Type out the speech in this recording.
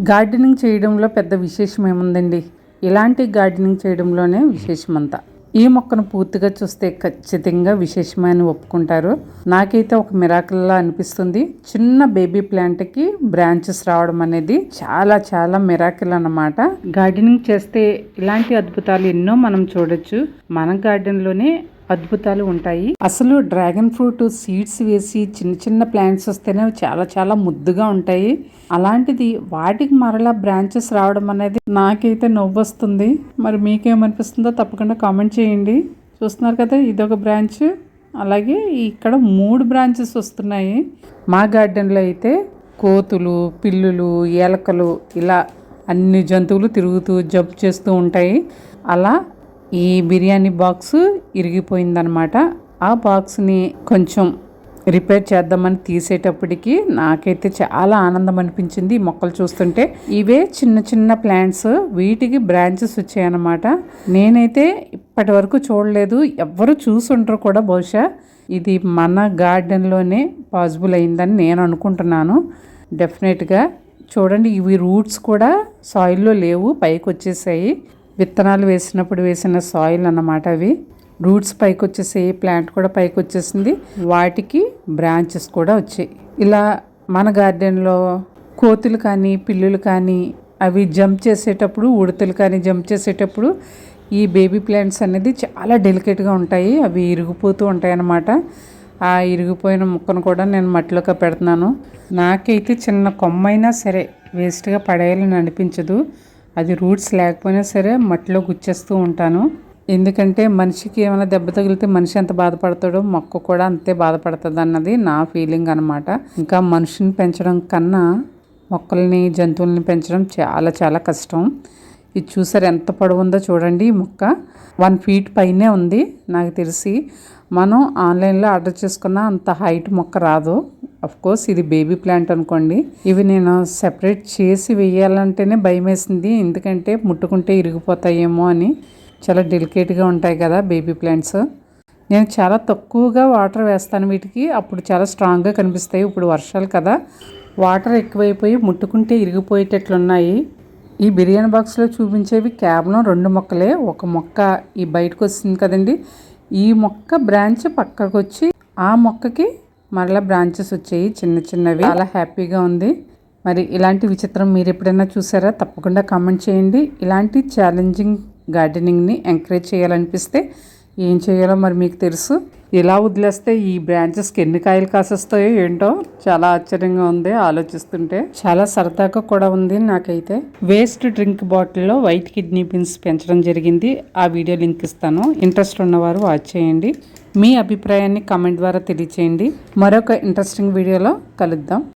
Gardening చేయడంలో పెద్ద విశేషం ఏముందండి ఇలాంటి గార్డెనింగ్ చేయడంలోనే విశేషమంతా. ఈ మొక్కను పూర్తిగా చూస్తే ఖచ్చితంగా విశేషమని ఒప్పుకుంటారు. నాకైతే ఒక మిరాకిల్లా అనిపిస్తుంది. చిన్న బేబీ ప్లాంట్కి బ్రాంచెస్ రావడం అనేది చాలా చాలా మిరాకిల్ అన్నమాట. గార్డెనింగ్ చేస్తే ఇలాంటి అద్భుతాలు ఎన్నో మనం చూడొచ్చు. మన గార్డెన్లోనే అద్భుతాలు ఉంటాయి. అసలు డ్రాగన్ ఫ్రూట్ సీడ్స్ వేసి చిన్న చిన్న ప్లాంట్స్ వస్తేనే చాలా చాలా ముద్దుగా ఉంటాయి. అలాంటిది వాటికి మరలా బ్రాంచెస్ రావడం అనేది నాకైతే నవ్వు వస్తుంది మరి మీకేమనిపిస్తుందో తప్పకుండా కామెంట్ చేయండి. చూస్తున్నారు కదా ఇదొక బ్రాంచ్. అలాగే ఇక్కడ మూడు బ్రాంచెస్ వస్తున్నాయి. మా గార్డెన్లో అయితే కోతులు పిల్లులు ఏలకలు ఇలా అన్ని జంతువులు తిరుగుతూ జంప్ చేస్తూ ఉంటాయి. అలా ఈ బిర్యానీ బాక్స్ ఇరిగిపోయిందనమాట ఆ బాక్స్ని కొంచెం రిపేర్ చేద్దామని తీసేటప్పటికి నాకైతే చాలా ఆనందం అనిపించింది ఈ మొక్కలు చూస్తుంటే. ఇవే చిన్న చిన్న ప్లాంట్స్ వీటికి బ్రాంచెస్ వచ్చాయన్నమాట. నేనైతే ఇప్పటి వరకు చూడలేదు ఎవ్వరు చూసుంటారు కూడా బహుశా. ఇది మన గార్డెన్లోనే పాసిబుల్ అయిందని నేను అనుకుంటున్నాను. డెఫినెట్గా చూడండి ఇవి రూట్స్ కూడా సాయిల్లో లేవు పైకి వచ్చేసాయి విత్తనాలు వేసినప్పుడు వేసిన సాయిల్ అన్నమాట అవి. రూట్స్ పైకి వచ్చేసాయి ప్లాంట్ కూడా పైకి వచ్చేసింది వాటికి బ్రాంచెస్ కూడా వచ్చాయి. ఇలా మన గార్డెన్లో కోతులు కానీ పిల్లులు కానీ అవి జంప్ చేసేటప్పుడు ఉడతలు కానీ జంప్ చేసేటప్పుడు ఈ బేబీ ప్లాంట్స్ అనేది చాలా డెలికేట్గా ఉంటాయి. అవి ఇరిగిపోతూ ఉంటాయి అన్నమాట. ఆ ఇరిగిపోయిన ముక్కను కూడా నేను మట్టిలోకి పెడుతున్నాను నాకైతే చిన్న కొమ్మైనా సరే వేస్ట్గా పడేయాలని అనిపించదు. అది రూట్స్ లేకపోయినా సరే మట్టిలో గుచ్చేస్తూ ఉంటాను. ఎందుకంటే మనిషికి ఏమైనా దెబ్బ తగిలితే మనిషి ఎంత బాధపడతాడో మొక్క కూడా అంతే బాధపడుతుంది అన్నది నా ఫీలింగ్ అనమాట ఇంకా మనిషిని పెంచడం కన్నా మొక్కల్ని జంతువుల్ని పెంచడం చాలా చాలా కష్టం. ఇది చూసారు ఎంత పొడవు ఉందో చూడండి ఈ మొక్క. వన్ ఫీట్ పైనే ఉంది నాకు తెలిసి. మనం ఆన్లైన్లో ఆర్డర్ చేసుకున్న అంత హైట్ మొక్క రాదు. కోర్స్ ఇది బేబీ ప్లాంట్ అనుకోండి. ఇవి నేను సెపరేట్ చేసి వేయాలంటేనే భయం వేసింది ఎందుకంటే ముట్టుకుంటే ఇరిగిపోతాయేమో అని. చాలా డెలికేట్గా ఉంటాయి కదా బేబీ ప్లాంట్స్ నేను చాలా తక్కువగా వాటర్ వేస్తాను వీటికి. అప్పుడు చాలా స్ట్రాంగ్గా కనిపిస్తాయి. ఇప్పుడు వర్షాలు కదా. వాటర్ ఎక్కువైపోయి ముట్టుకుంటే ఇరిగిపోయేటట్లున్నాయి. ఈ బిర్యానీ బాక్స్లో చూపించేవి కేవలం రెండు మొక్కలే. ఒక మొక్క ఈ బయటకు వస్తుంది కదండి. ఈ మొక్క బ్రాంచ్ పక్కకు వచ్చి ఆ మొక్కకి మరలా బ్రాంచెస్ వచ్చాయి చిన్న చిన్నవి. చాలా హ్యాపీగా ఉంది. మరి ఇలాంటి విచిత్రం మీరు ఎప్పుడైనా చూసారా? తప్పకుండా కామెంట్ చేయండి. ఇలాంటి ఛాలెంజింగ్ గార్డెనింగ్ని ఎంకరేజ్ చేయాలనిపిస్తే ఏం చేయాలో మరి మీకు తెలుసు. ఇలా వదిలేస్తే ఈ బ్రాంచెస్కి ఎన్ని కాయలు కాసేస్తాయో ఏంటో చాలా ఆశ్చర్యంగా ఉంది ఆలోచిస్తుంటే. చాలా సరదాగా కూడా ఉంది నాకైతే. వేస్ట్ డ్రింక్ బాటిల్లో వైట్ కిడ్నీ బీన్స్ పెంచడం జరిగింది. ఆ వీడియో లింక్ ఇస్తాను. ఇంట్రెస్ట్ ఉన్నవారు వాచ్ చేయండి. మీ అభిప్రాయాన్ని కామెంట్ ద్వారా తెలియచేయండి. మరొక ఇంట్రెస్టింగ్ వీడియోలో కలుద్దాం.